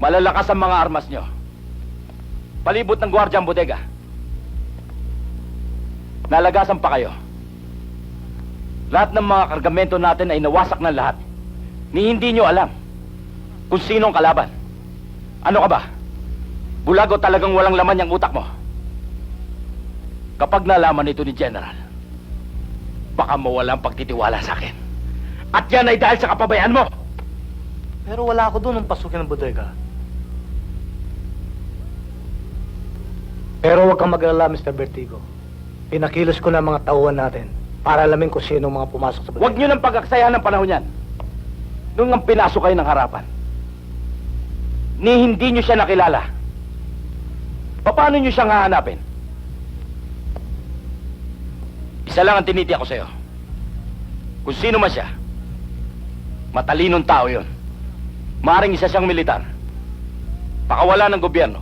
Malalakas ang mga armas nyo. Palibot ng gwardiya ang bodega. Nalagasan pa kayo. Lahat ng mga kargamento natin ay nawasak ng lahat. Ni hindi nyo alam kung sino ang kalaban. Ano ka ba? Bulago talagang walang laman yung utak mo. Kapag nalaman ito ni General, baka mawala ang pagtitiwala sa akin. At yan ay dahil sa kapabayaan mo. Pero wala ako doon nung pasukin ng bodega. Pero huwag kang mag-alala, Mr. Vertigo. Pinakilos ko na ang mga tauhan natin para alamin kung sino ang mga pumasok sa bodega. Huwag nyo nang pagkaksayahan ng panahon yan. Nung ang pinasok kayo ng harapan, ni hindi nyo siya nakilala. Paano nyo siyang hahanapin? Isa lang ang tinitiyak ko sa'yo. Kung sino man siya, matalinong tao yon. Maring isa siyang militar. Pakawala ng gobyerno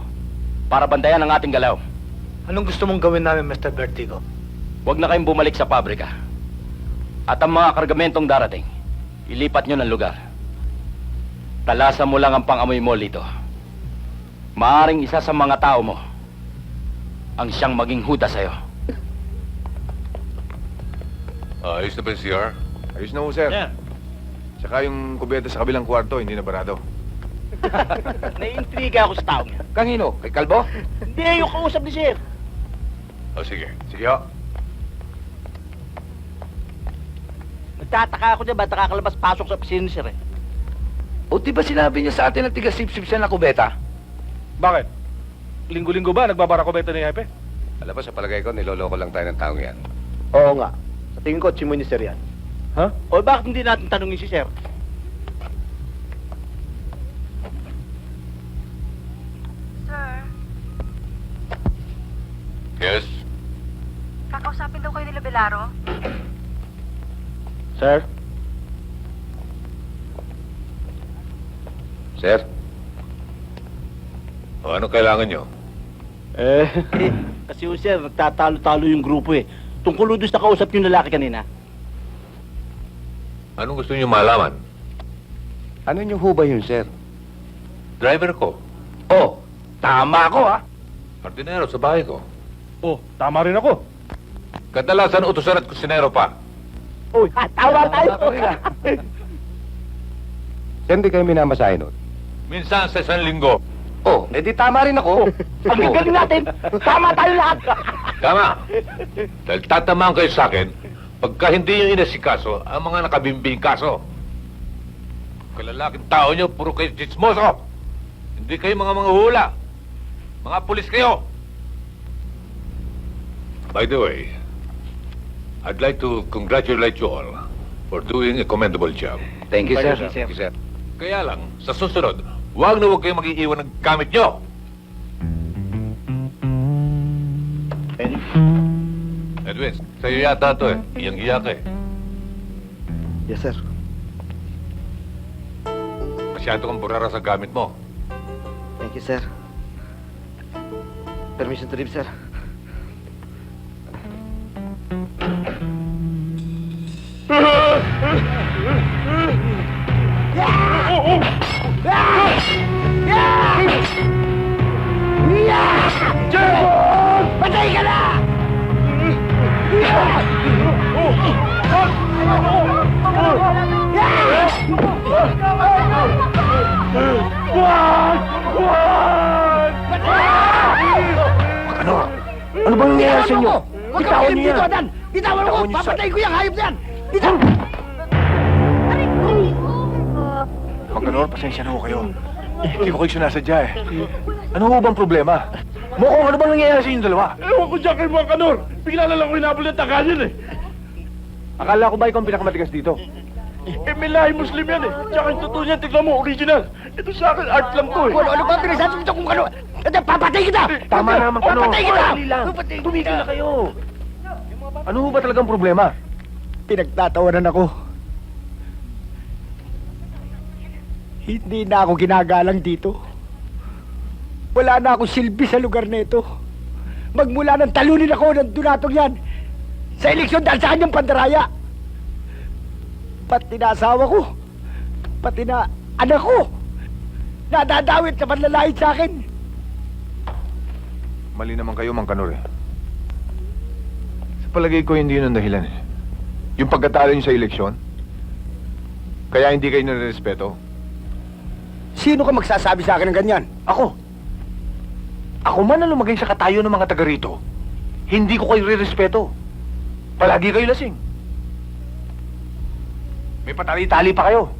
para bandayan ang ating galaw. Anong gusto mong gawin namin, Mr. Vertigo? Huwag na kayong bumalik sa pabrika. At ang mga kargamentong darating, ilipat nyo ng lugar. Talasan mo lang ang pangamoy mo, Lito. Maaring isa sa mga tao mo ang siyang maging huda sa'yo. Ah, ayos na ba yung CR? Ayos na ho, sir. Tsaka yung kubeta sa kabilang kwarto, hindi na barado. Naiintriga ako sa taong yan. Kanino? Kay Kalbo? Hindi, yung kausap ni Sir. Oh, sige. Sige ho. Nagtataka ako dyan, ba't nakakalabas-pasok sa opisina ni Sir eh? O di ba sinabi niya sa atin na tiga-sip-sip siya na kubeta? Bakit? Linggo-linggo ba nagbabara ko beta ni Hepe? Alam mo, sa palagay ko, niloloko lang tayo ng taong yan. Oo nga. Sa tingin ko, chimoy ni Sir yan. Ha? O bakit hindi natin tanungin si? Sir, Yes? kakausapin daw kayo nila Belaro. Sir? Sir? O, ano kailangan nyo? Eh, kasi yung Sir, nagtatalo-talo yung grupo eh. Tungkol doon sa kausap yung lalaki kanina. Anong gusto nyo malaman? Ano niyo ho ba yun, sir? Driver ko. Oh, tama ako ha. Hardinero sa bahay ko. Oh, tama rin ako. Kadalasan utusan at kusinero pa. Uy, tawa tayo! Sir, hindi kayo minamasahe nun. Minsan sa isang linggo. Oh, edi tama rin ako. Ang gagaling natin! Tama tayo lahat! Tama. Dahil tatamaan kayo sa akin, pagka hindi yung inasikaso, ang mga nakabimbing kaso. Kalalaking tao nyo, puro kayo chismoso. Hindi kayo mga mga hula. Mga pulis kayo. By the way, I'd like to congratulate you all for doing a commendable job. Thank you, sir. Thank you, sir. Kaya lang, sa susunod, huwag na huwag kayong mag-iiwan ng gamit nyo. Edwin, sa'yo yata ito eh. Iyang-iya ka eh. Yes, sir. Masyado kang burara sa gamit mo. Thank you, sir. Permission to leave, sir. Ano bang nangyayari sa inyo? Huwag ka Bitawan niyo yan. Dan! Bitawan mo! Papatay ko yung hayop na yan! Bitawan! Magkanor, pasensya na ho kayo. Hindi ko kayo sinasadya eh. Ano ho bang problema? Mukhang ano bang nangyayari sa inyong dalawa? Ewan ko dyan kay mga kanor. Bigla na lang ako hinabol ng tagalin eh. Akala ko ba ikaw ang pinakamatigas dito? Eh, may lahi Muslim yan eh. Tsaka yung totoo niya, tignan mo, original. Ito sa akin, art lang to eh. Ano, ano ba pinasabi mo kung ano? Ito, papatay kita! Tama naman, Kanor. Papatay kita! Dali lang. Papatay Tumigil na kayo. Ano ho ba talagang problema? Pinagtatawanan ako. Hindi na ako ginagalang dito. Wala na akong silbi sa lugar na ito. Magmula ng talunin ako ng dunatong yan sa eleksyon dahil sa kanyang pandaraya. Pati na asawa ko, pati na anak ko, nadadawit na panlalait sa akin. Mali naman kayo, Mang Kanor eh. Sa palagay ko, hindi yun ang dahilan eh. Yung pagkatalo niyo sa eleksyon, kaya hindi kayo nare-respeto. Sino ka magsasabi sa akin ng ganyan? Ako. Ako man ang lumagay sa katayo ng mga taga rito. Hindi ko kayo re-respeto. Palagi kayo lasing. May patali-tali pa kayo.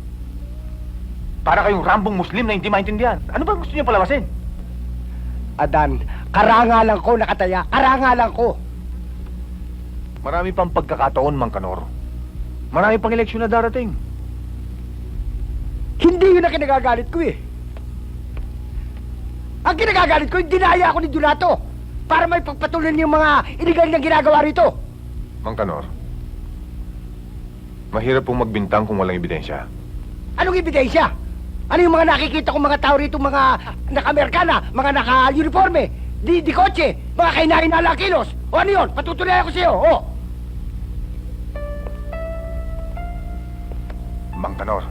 Para kayong rambong Muslim na hindi maintindihan. Ano ba gusto niyo palabasin? Adan, karangalan ko nakataya. Karangalan ko. Marami pang pagkakataon, Mang Kanor. Marami pang eleksyon na darating. Hindi yun ang kinagagalit ko eh. Ang kinagagalit ko, yung dinaya ako ni Donato para may pagpatuloy yung mga iligal niyang ginagawa rito. Mang Kanor, mahirap pong magbintang kung walang ebidensya. Anong ebidensya? Ano yung mga nakikita kong mga tao rito, mga naka-Amerikana, mga naka-uniforme, di, di kotse, mga kainain na kilos? O ano yun? Patutuloy ako sa'yo, oh. Mang Kanor,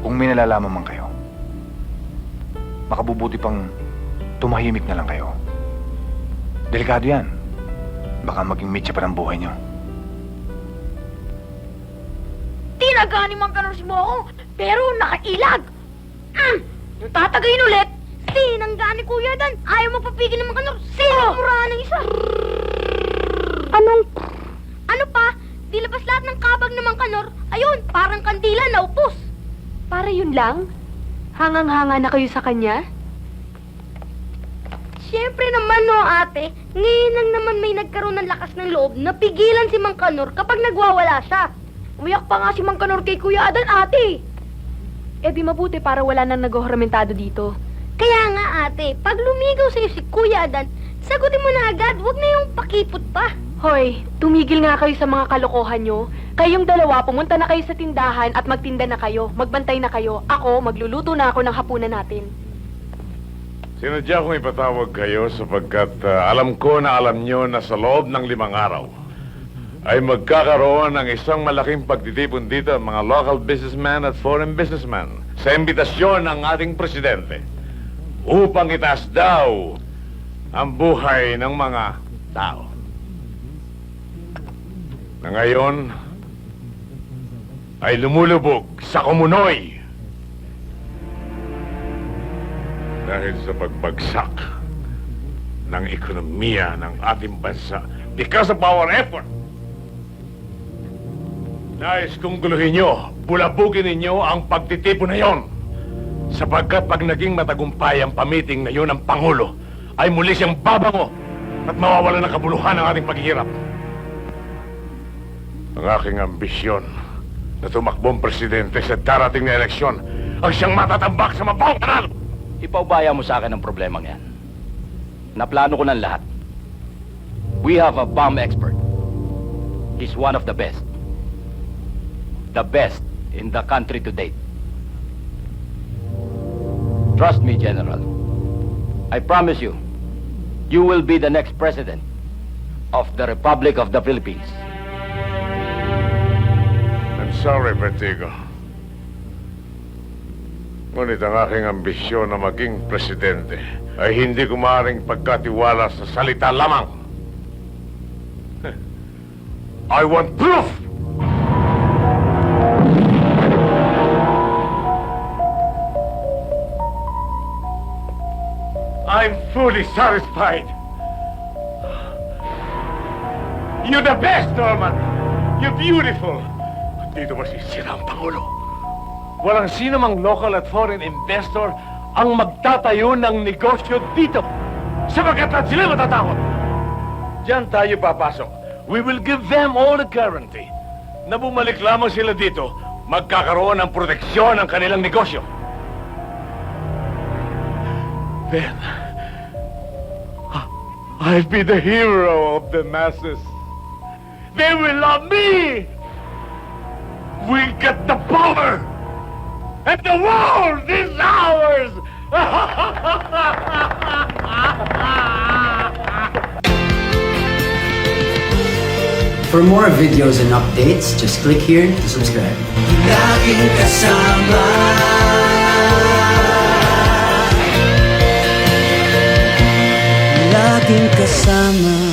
kung may nalalaman man kayo, makabubuti pang tumahimik na lang kayo. Delikado yan. Baka maging mitya pa ng buhay niyo. Tinagani man ka si Moho, pero nakailag. Mm. Yung tatagayin ulit, tinangga ni Kuya Dan. Ayaw magpapigil ng mga kanor. Sinamurahan ng isa. Anong... Ano pa? Dilabas lahat ng kabag ng mga kanor. Ayun, parang kandila na upos. Para yun lang? Hangang-hanga na kayo sa kanya? Siyempre naman no, ate. Ngayon lang naman may nagkaroon ng lakas ng loob na pigilan si Mang Kanor kapag nagwawala siya. Umiyak pa nga si Mang Kanor kay Kuya Adan, ate. Eh di mabuti para wala nang nag-ohramentado dito. Kaya nga ate, pag lumigaw sa'yo si Kuya Adan, sagutin mo na agad, wag na yung pakipot pa. Hoy, tumigil nga kayo sa mga kalokohan nyo. Kayong dalawa, pumunta na kayo sa tindahan at magtinda na kayo. Magbantay na kayo. Ako, magluluto na ako ng hapunan natin. Sinadya kong ipatawag kayo sapagkat ah, alam ko na alam nyo na sa loob ng limang araw ay magkakaroon ng isang malaking pagtitipon dito ang mga local businessmen at foreign businessmen sa imbitasyon ng ating presidente upang itaas daw ang buhay ng mga tao. Na ngayon ay lumulubog sa kumunoy dahil sa pagbagsak ng ekonomiya ng ating bansa because of our effort. Nais kong guluhin nyo, bulabugin ninyo ang pagtitipon na yon. Sapagkat pag naging matagumpay ang pamiting na yon ng Pangulo, ay muli siyang babango at mawawala ng kabuluhan ng ating paghihirap. Ang aking ambisyon na tumakbong presidente sa darating na eleksyon ang siyang matatambak sa mabawang kanal. Ipaubaya mo sa akin ang problemang yan. Naplano ko ng lahat. We have a bomb expert. He's one of the best. The best in the country to date. Trust me, General. I promise you, you will be the next president of the Republic of the Philippines. Sorry, Vertigo. Ngunit ang aking ambisyon na maging presidente ay hindi ko maaaring pagkatiwala sa salita lamang. I want proof! I'm fully satisfied. You're the best, Norman. You're beautiful. Dito masisira ang Pangulo. Walang sino mang local at foreign investor ang magtatayo ng negosyo dito. Sapagkat at sila matatakot. Diyan tayo papasok. We will give them all the guarantee na bumalik lamang sila dito, magkakaroon ng proteksyon ng kanilang negosyo. Then, I'll be the hero of the masses. They will love me! We get the power! And the world is ours! For more videos and updates, just click here to subscribe. Laging kasama. laging kasama